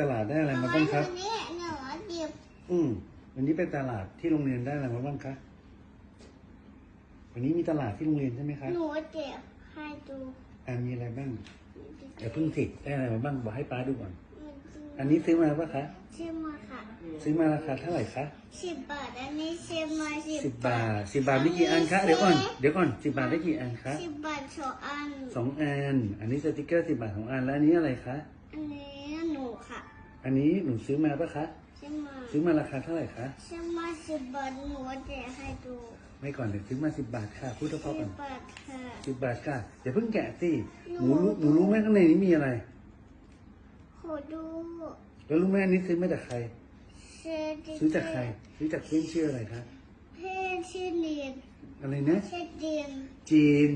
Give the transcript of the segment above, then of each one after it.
ตลาดได้อะไรมาบ้างครับวันนี้หนูหยิบอืมวันนี้เป็นตลาดที่โรงเรียนได้อะไรมาบ้างคะ วันนี้มีตลาดที่โรงเรียนใช่ไหมคะหนูเจ็บให้ดูอ่ามีอะไรบ้างอย่าเพิ่งสิได้อะไรมาบ้างบอกให้ป้าดูก่อนมันจริงอันนี้ซื้อมาปะคะ ชื่อมาค่ะซื้อมาราคาเท่าไหร่คะสิบบาทอันนี้ชื่อมาสิสิบบาทสิบบาทมีกี่อันคะเดี๋ยวก่อนเดี๋ยวก่อนสิบบาทได้กี่อันคะสิบบาทสองอันสองอัน อันนี้สติกเกอร์สิบบาทสองอันแล้วอันนี้อะไรคะ อันนี้หนู ค่ะ อันนี้หนูซื้อมาปะคะชื่อมาซื้อมาราคาเท่าไหร่คะชื่อมาสิบบาทหนูเจ็บให้ดู ไม่ก่อนเดี๋ยวซื้อมาสิบบาทค่ะ พูดเท่าๆสิกันบบาทค่ะ สิบบาทค่ะอย่าเพิ่งแกะสิหนูรู้หนูรู้ไหมข้างในนี้มีอะไร ขอดูแล้วรู้ไหมอันนี้ซื้อมาจากใครชื่อดิซื้อจากใคร ซื้อจากเพื่อนชื่ออะไรคะ เพื่อนชื่อเรียนอะไรนะชื่อเดียนจีน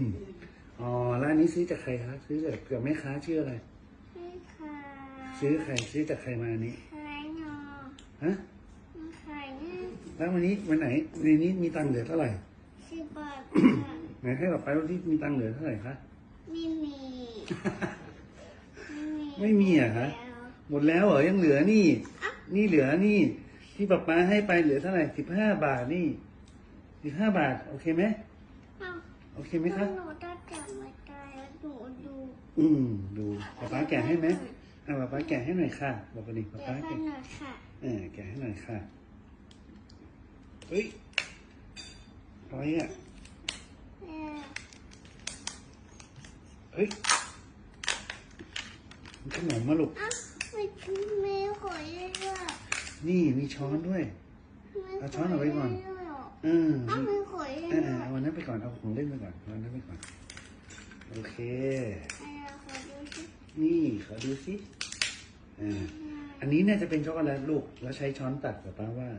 อ๋อแล้วอันนี้ซื้อจากใครคะ ซื้อจากกับแม่ค้าชื่ออะไร ไม่ค่ะ ซื้อใครซื้อจากใครมาอันนี้ใครเนาะฮะใครเนี่ยแล้ววันนี้วันไหนในนี้มีตังค์เหลือเท่าไหร่สิบบาทค่ะไหนให้เราไปวันที่มีตังค์เหลือเท่าไหร่คะไม่มีไม่มีเหรอคะแล้วหมดแล้วเหรอยังเหลือนี่ นี่เหลือนี่ ที่ป๊าป๊าให้ไปเหลือเท่าไหร่สิบห้าบาทนี่สิบห้าบาท โอเคไหมเอ้าโอเคไหมคะหนูจะจับมาตายแล้วหนูดู อืมดูป๊าป๊าแกะให้ไหม อะป๊าป๊าแกะให้หน่อยค่ะบอกไปดิป๊าเดี๋ยป๊าวให้แกะหน่อยค่ะเออแกะให้หน่อยค่ะเฮ้ยอะไรอะแม่เฮ้ยมันขนมมาลูกเอ้าไม่ไม่ขอเยอะด้วยนี่มีช้อนด้วยไม่เอาช้อนเอาไว้ก่อนขเยะๆหรเออเอ้านี่ไม่ขอเยอะเออด้วยเอาวันนั้นไปก่อน เอาของเล่นไปก่อนเอาวันนั้นไปก่อน โอเคเออขอดูสิ นี่ขอดูสิอ่าอันนี้น่าจะเป็นช็อกโกแลตลูก แล้วใช้ช้อนตัดกับป้าว่า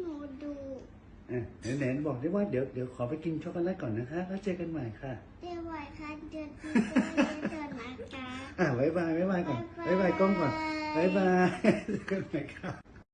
หนูดูอะไหนๆบอกได้ว่าเดี๋ยวเดี๋ยวขอไปกินช็อกโกแลตก่อนนะคะ แล้วเจอกันใหม่ค่ะเดี๋ยวไหวค่ะเดือนที่จะเดือนนะคะอะบ๊ายบายบ๊ายบายก่อนบ๊ายบายกล้องก่อนบ๊ายบายเจอกันใหม่ค่ะ